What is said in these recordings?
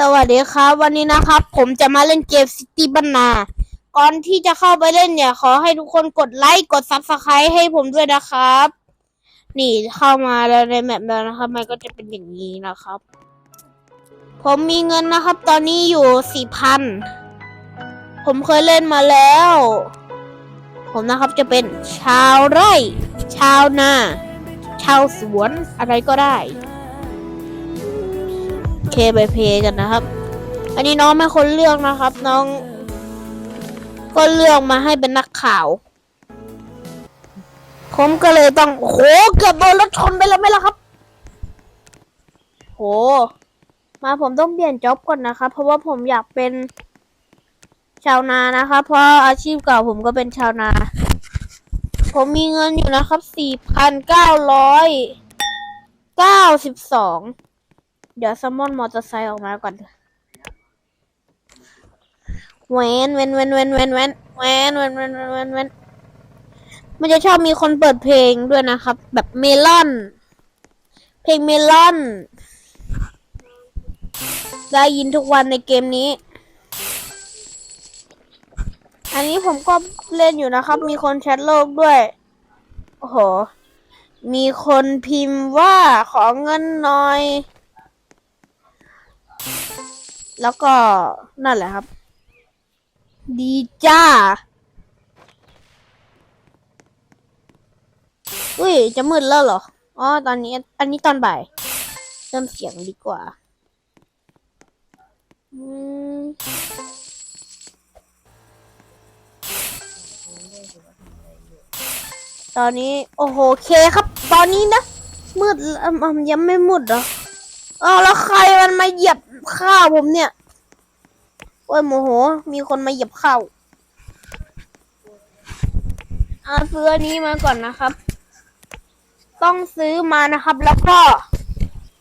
สวัสดีครับ วันนี้นะครับ ผมจะมาเล่นเกมซิตี้บันนา ก่อนที่จะเข้าไปเล่นเนี่ย ขอให้ทุกคนกดไลค์กดซับสไครต์ให้ผมด้วยนะครับ นี่เข้ามาแล้วในแมปแล้วนะครับ มันก็จะเป็นอย่างนี้นะครับ ผมมีเงินนะครับ ตอนนี้อยู่สี่พันผมเคยเล่นมาแล้ว ผมนะครับจะเป็นชาวไร่ ชาวนา ชาวสวนอะไรก็ได้ เคไปเพย์กันนะครับ อันนี้น้องไม่คนเลือกนะครับ น้อง ก็เลือกมาให้เป็นนักข่าวผมก็เลยต้องโหเกือบโดนรถชนไปแล้วไหมล่ะครับ โห มาผมต้องเปลี่ยนจ็อบก่อนนะครับ เพราะว่าผมอยากเป็นชาวนานะครับ เพราะอาชีพเก่าผมก็เป็นชาวนา ผมมีเงินอยู่นะครับสี่พันเก้าร้อยเก้าสิบสอง เดี๋ยวซัมมอนมอเตอร์ไซค์ออกมาก่อนเวนเวนเวนเวนเวนเวนเวนเวนเวนเวนเวนเวนมันจะชอบมีคนเปิดเพลงด้วยนะครับ แบบเมลอน เพลงเมลอน ได้ยินทุกวันในเกมนี้ อันนี้ผมก็เล่นอยู่นะครับ มีคนแชทโลกด้วย โอ้โห มีคนพิมพ์ว่าขอเงินหน่อย แล้วก็นั่นแหละครับ ดีจ้าอุ้ย จะมืดแล้วเหรอ อ๋อ ตอนนี้ อันนี้ตอนบ่าย เริ่มเสียงดีกว่า อืมตอนนี้ โอ้โห เคครับ ตอนนี้นะ มืดแล้วอะมันยังไม่มืดเหรอ อ้าวแล้วใครมันมาเหยียบข้าวผมเนี่ยโอ้ยโมโห มีคนมาเหยียบข้าวเอาซื้ออันนี้มาก่อนนะครับ ต้องซื้อมานะครับ แล้วก็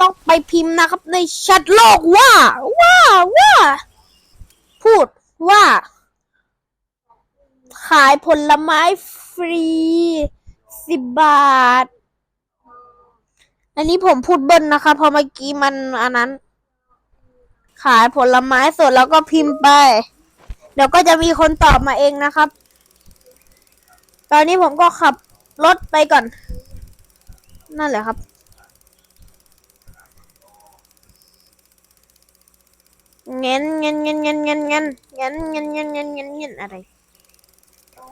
ต้องไปพิมพ์นะครับ ในแชทโลกว่า ว่าว่า พูดว่า ขายผลไม้ฟรีสิบบาท อันนี้ผมพูดเบิ้ลนะคะเพราะเมื่อกี้มันอันนั้น ขายผลไม้สดแล้วก็พิมพ์ไป เดี๋ยวก็จะมีคนตอบมาเองนะครับ ตอนนี้ผมก็ขับรถไปก่อน นั่นแหละครับ เงินเงินเงินเงินเงินเงินเงินเงินเงินเงินเงินเงินอะไร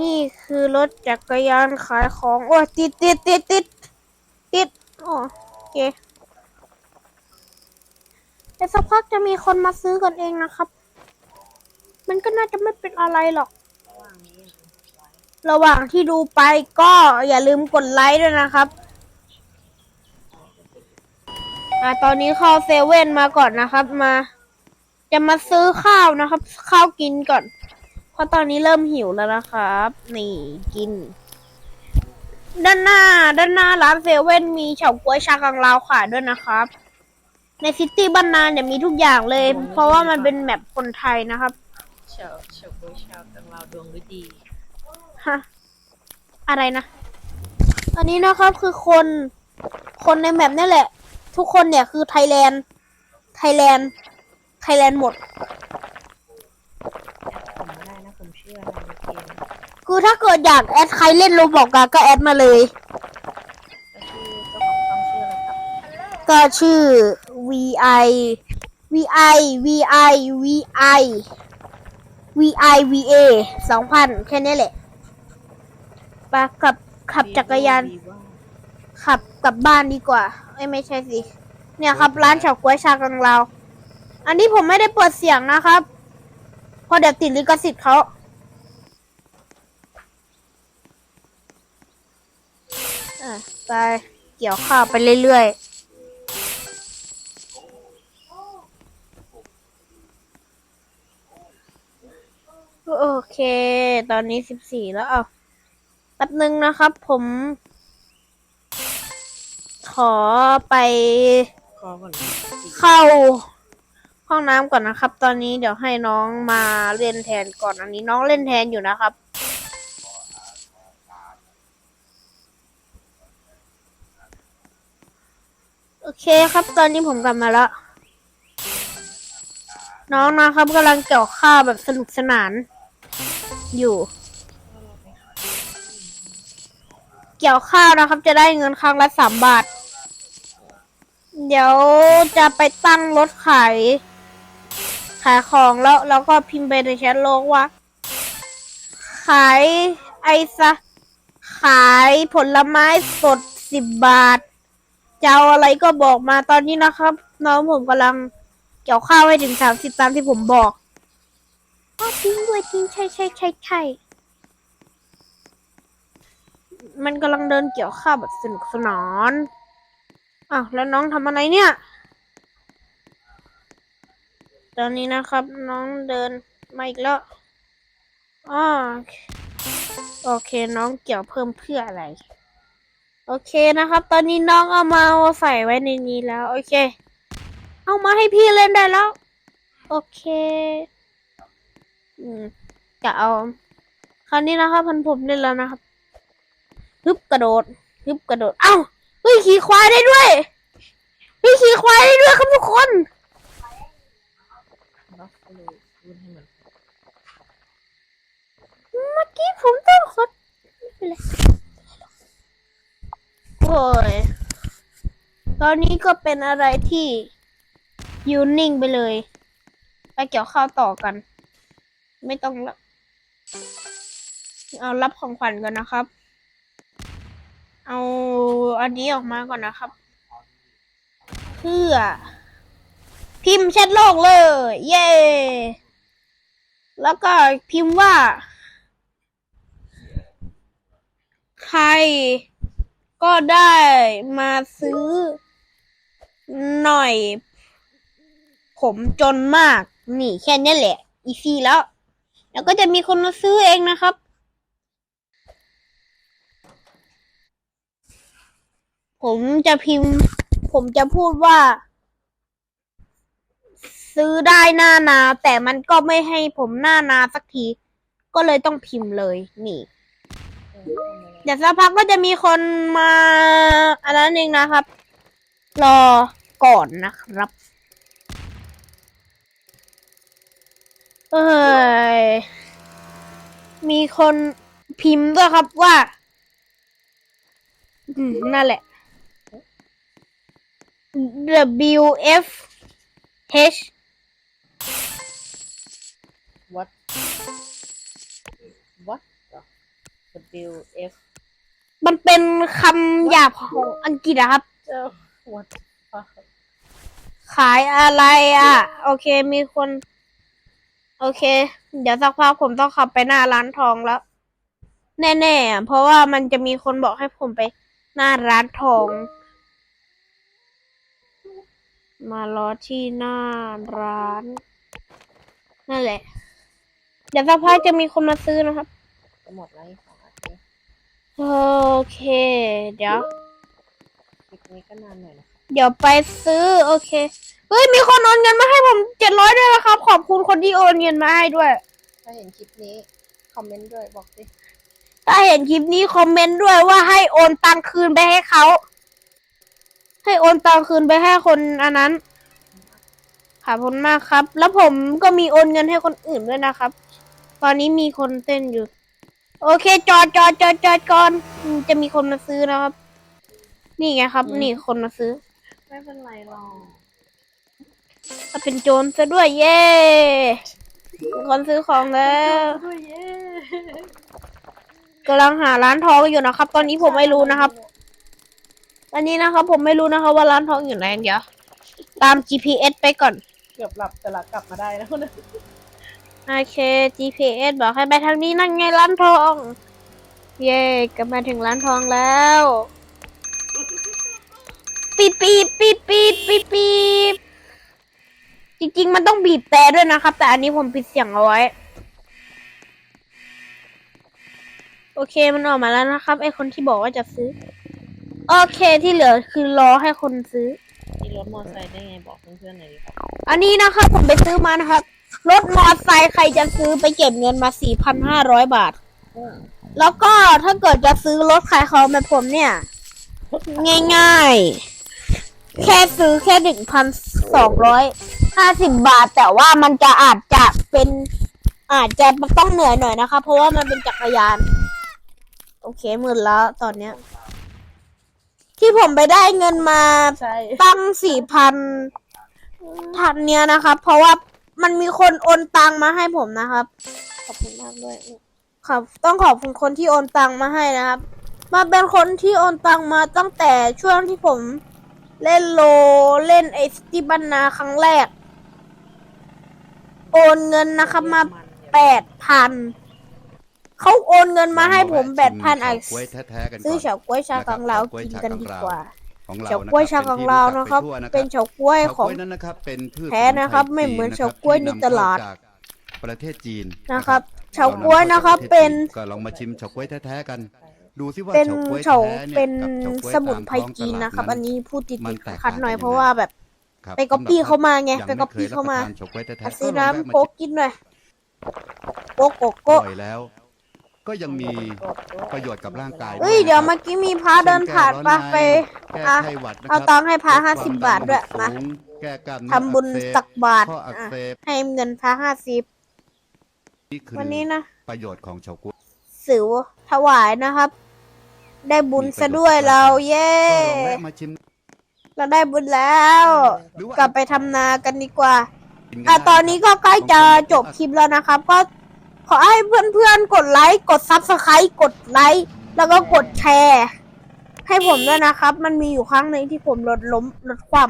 นี่คือรถจักรยานขายของ โอ้ยติดติดติดติดติดอ๋อโอ เคแต่สักพักจะมีคนมาซื้อกันเองนะครับ มันก็น่าจะไม่เป็นอะไรหรอก ระหว่างที่ดูไปก็อย่าลืมกดไลค์ด้วยนะครับอ่าตอนนี้เข้าเซเว่นมาก่อนนะครับมา จะมาซื้อข้าวนะครับ ข้าวกินก่อน เพราะตอนนี้เริ่มหิวแล้วนะครับ นี่กิน ด้านหน้า ด้านหน้าร้านเซเว่นมีเฉาก๊วยชากังลาวขายด้วยนะครับ ในซิตี้บ้านนาเนี่ยมีทุกอย่างเลย เพราะว่ามันเป็นแมปคนไทยนะครับเฉาเฉาก๊วยชาวตังเราดวงฤดีฮะอะไรนะ อันนี้นะครับคือคน คนในแมปนี่แหละ ทุกคนเนี่ยคือไทยแลนด์ ไทยแลนด์ ไทยแลนด์หมดผมไม่ได้นะผมเชื่อในเกม คือถ้าเกิดอยากแอดใครเล่นโรบอกอะก็แอดมาเลย ก็ชื่อเจ้าของต้องชื่ออะไรครับก็ชื่อ VI VI VI VI VI VA สองพันแค่นี้แหละไปขับขับจักรยานวีว่าขับกลับบ้านดีกว่าเอ้ยไม่ใช่สิ เนี่ยครับ ร้านเฉาก๊วยชากังลาวอันนี้ผมไม่ได้เปิดเสียงนะครับเพราะเดี๋ยวติดลิขสิทธิ์เขาอะ ไปเกี่ยวข้าวไปเรื่อยๆโอเค ตอนนี้สิบสี่แล้วเอาแป๊บนึงนะครับ ผม ขอไปเข้าห้องน้ำก่อนนะครับ ตอนนี้เดี๋ยวให้น้องมาเล่นแทนก่อนอันนี้น้องเล่นแทนอยู่นะครับ โอเคครับ ตอนนี้ผมกลับมาแล้ว น้องนะครับกำลังเกี่ยวข้าวแบบสนุกสนาน อยู่ เกี่ยวข้าวนะครับ จะได้เงินครั้งละสามบาท เดี๋ยวจะไปตั้งรถขายขายของแล้วแล้วก็พิมพ์ไปในแชทโลกว่า ขายไอซะขายผลไม้สดสิบบาท จะเอาอะไรก็บอกมาตอนนี้นะครับ น้องผมกำลังเกี่ยวข้าวให้ถึงสามสิบตามที่ผมบอกอ้าวจริงด้วยจริงใช่ใช่ใช่ใช่มันกำลังเดินเกี่ยวข้าวแบบสนุกสนานอ้าวแล้วน้องทำอะไรเนี่ย ตอนนี้นะครับ น้องเดินมาอีกแล้วอ๋อโอเคน้องเกี่ยวเพิ่มเพื่ออะไร โอเคนะครับ ตอนนี้น้องเอามาใส่ไว้ในนี้แล้ว โอเค เอามาให้พี่เล่นได้แล้ว โอเค อืมจะเอา คราวนี้นะครับพันผมเล่นแล้วนะครับฮึบกระโดดฮึบกระโดด เอ้าเฮ้ยขี่ควายได้ด้วยเฮ้ยขี่ควายได้ด้วยครับทุกคนเมื่อกี้ผมต้องขดไม่เป็นไร โอ้ย ตอนนี้ก็เป็นอะไรที่ยูนิ่งไปเลย ไปเกี่ยวข้าวต่อกัน ไม่ต้องละเอารับของขวัญก่อนนะครับ เอาอันนี้ออกมาก่อนนะครับ เพื่อ พิมพ์แชทโลกเลย เย้ แล้วก็พิมพ์ว่า ใคร ก็ได้มาซื้อ หน่อย ผมจนมาก นี่แค่นี้แหละ อีซีแล้ว แล้วก็จะมีคนมาซื้อเองนะครับ ผมจะพิมพ์ ผมจะพูดว่า ซื้อได้หน้านา แต่มันก็ไม่ให้ผมหน้านาสักที ก็เลยต้องพิมพ์เลย นี่ เดี๋ยวสักพักก็จะมีคนมาอันนั้นเองนะครับ รอก่อนนะครับ เอ้ย มีคนพิมพ์ด้วยครับว่าอืมนั่นแหละ W F H วัดวัด W F มันเป็นคำหยาบของอังกฤษอะครับ เจ้าวัดฟักขายอะไรอะ โอเคมีคน โอเค เดี๋ยวสักพักผมต้องขับไปหน้าร้านทองแล้ว แน่ๆอะเพราะว่ามันจะมีคนบอกให้ผมไปหน้าร้านทอง มารอที่หน้าร้าน นั่นแหละ เดี๋ยวสักพักจะมีคนมาซื้อนะครับ จะหมดแล้ว โอเค เดี๋ยว คลิปนี้ก็นานหน่อยนะคะเดี๋ยวไปซื้อ โอเค เฮ้ย มีคนโอนเงินมาให้ผมเจ็ดร้อยด้วยนะครับ ขอบคุณคนที่โอนเงินมาให้ด้วย ถ้าเห็นคลิปนี้คอมเมนต์ด้วยบอกสิถ้าเห็นคลิปนี้คอมเมนต์ด้วยว่าให้โอนตังคืนไปให้เขา ให้โอนตังคืนไปให้คนอันนั้นขอบคุณมากครับ แล้วผมก็มีโอนเงินให้คนอื่นด้วยนะครับ ตอนนี้มีคนเต้นอยู่ โอเค จอดจอดจอดจอดก่อนอืมจะมีคนมาซื้อนะครับ นี่ไงครับ นี่คนมาซื้อ ไม่เป็นไรหรอกถ้าเป็นโจรซะด้วยเย้มีคนซื้อของแล้วด้วยเย้กำลังหาร้านทองอยู่นะครับ ตอนนี้ผมไม่รู้นะครับอันนี้นะครับ ผมไม่รู้นะครับว่าร้านทองอยู่ไหนเดี๋ยวตาม GPS ไปก่อน เกือบหลับแต่หลับกลับมาได้แล้วนะ โอเค GPS บอกให้ไปทางนี้นั่นไงร้านทอง เย่กลับมาถึงร้านทองแล้ว ปีบปีบปีบปีบปีบปีบจริงๆ มันต้องบีบแต่ด้วยนะครับ แต่อันนี้ผมปิดเสียงเอาไว้ โอเคมันออกมาแล้วนะครับ ไอคนที่บอกว่าจะซื้อ โอเคที่เหลือคือรอให้คนซื้อ มีรถมอเตอร์ไซค์ได้ไงบอกเพื่อนๆหน่อยดิครับอันนี้นะครับผมไปซื้อมานะครับ รถมอเตอร์ไซค์ใครจะซื้อไปเก็บเงินมา 4,500 บาทอืมแล้วก็ถ้าเกิดจะซื้อรถขายของแบบผมเนี่ย ง่ายแค่ซื้อแค่หนึ่งพันสองร้อยห้าสิบบาท แต่ว่ามันจะอาจจะเป็นอาจจะต้องเหนื่อยหน่อยนะคะ เพราะว่ามันเป็นจักรยาน โอเคหมื่นแล้วตอนเนี้ย ที่ผมไปได้เงินมาใช่ ตั้งสี่พันทันเนี้ยนะครับ เพราะว่ามันมีคนโอนตังมาให้ผมนะครับ ขอบคุณมากด้วยครับต้องขอบคุณคนที่โอนตังมาให้นะครับ มาเป็นคนที่โอนตังมาตั้งแต่ช่วงที่ผมเล่นโลเล่นไอสติบันนาครั้งแรก โอนเงินนะครับมาแปดพัน เขาโอนเงินมาให้ผมแปดพันอะเฉาก๊วยแท้ๆกันก่อนซื้อเฉาก๊วยชากังลาวนะครับกินกันดีกว่าของเราเฉาก๊วยชากังลาวนะครับ เป็นเฉาก๊วยเฉาของก๊วยนั้นนะครับเป็นพืชแท้นะครับสมุไม่เหมือนเฉาก๊วยในตลาดที่นำเข้จากประเทศจีนนะครับเฉาก๊วยนะครับเป็นก็ลองมาชิมเฉาก๊วยแท้ๆกัน ดูซิว่าเป็นเฉาก๊วยเฉาแท้เนี่ยเป็นกับเฉาก๊วยสมุนไพรตามท้องจีนตลาดนะครับ อันนี้พูดติดมันๆแตกขัดๆหน่อยต่างกันเพราะว่าแบบครับไปก๊อปปี้สำหรับเข้ามาไงยังไปก๊อปปี้ม่คยเข้ามารับประทนเฉาก๊วยแท้ๆซื้อก็ลองแวะน้ำมาโค้กกินหน่อยโกโกโก้บ่อยแล้ว ก็ยังมีประโยชน์กับร่างกายเฮ้ยเดี๋ยวเมื่อกี้มีพระเดินผ่านปะไปแก้อะไข้หวัดนะคเอารับตังค์ให้พระลห้าดสิบควบาทด้วยดัมานโลหิตสูงแก้กล้ามเนื้อทำบุญอักเสตักบาตรข้ออักอะเสบให้เงินพระห้าสิบนี่คือวันนี้นะประโยชน์ของเฉาก๊วยสิวถวายนะครับ ได้บุญซะด้วยเราเย้ ก็ลองแวะมาชิมเราได้บุญแล้ว หรือว่ากลับไปทำนากันดีกว่า กิกัอะได้ ตอนนี้ก็ใกล้จะจบคลิปแล้วนะครับ ก็ ขอให้เพื่อนๆ กดไลค์ กดซับสไครต์กดไลค์ แล้วก็กดแชร์ ให้ผมด้วยนะครับ มันมีอยู่ครั้งหนึ่งที่ผมรถล้มรถคว่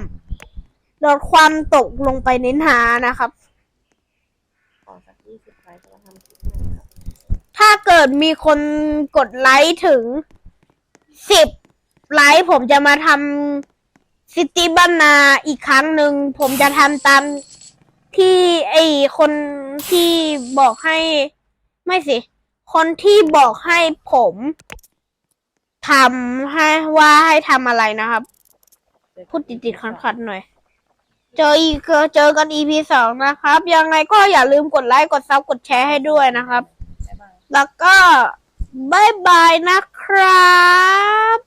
ำรถคว่ำตกลงไปในนานะครับขอสักยี่สิบไลค์จะทำคลิปใหม่ครับถ้าเกิดมีคนกดไลค์ถึงสิบไลค์ผมจะมาทำซิตี้บ้านนาอีกครั้งหนึ่ง ผมจะทำตาม ที่ไอคนที่บอกให้ ไม่สิ คนที่บอกให้ผมทำให้ว่าให้ทำอะไรนะครับ พูดติดๆขัดๆหน่อย เจออีกเจอกัน EP สองนะครับ ยังไงก็อย่าลืมกดไลค์กดซับกดแชร์ให้ด้วยนะครับ แล้วก็บายบายนะครับ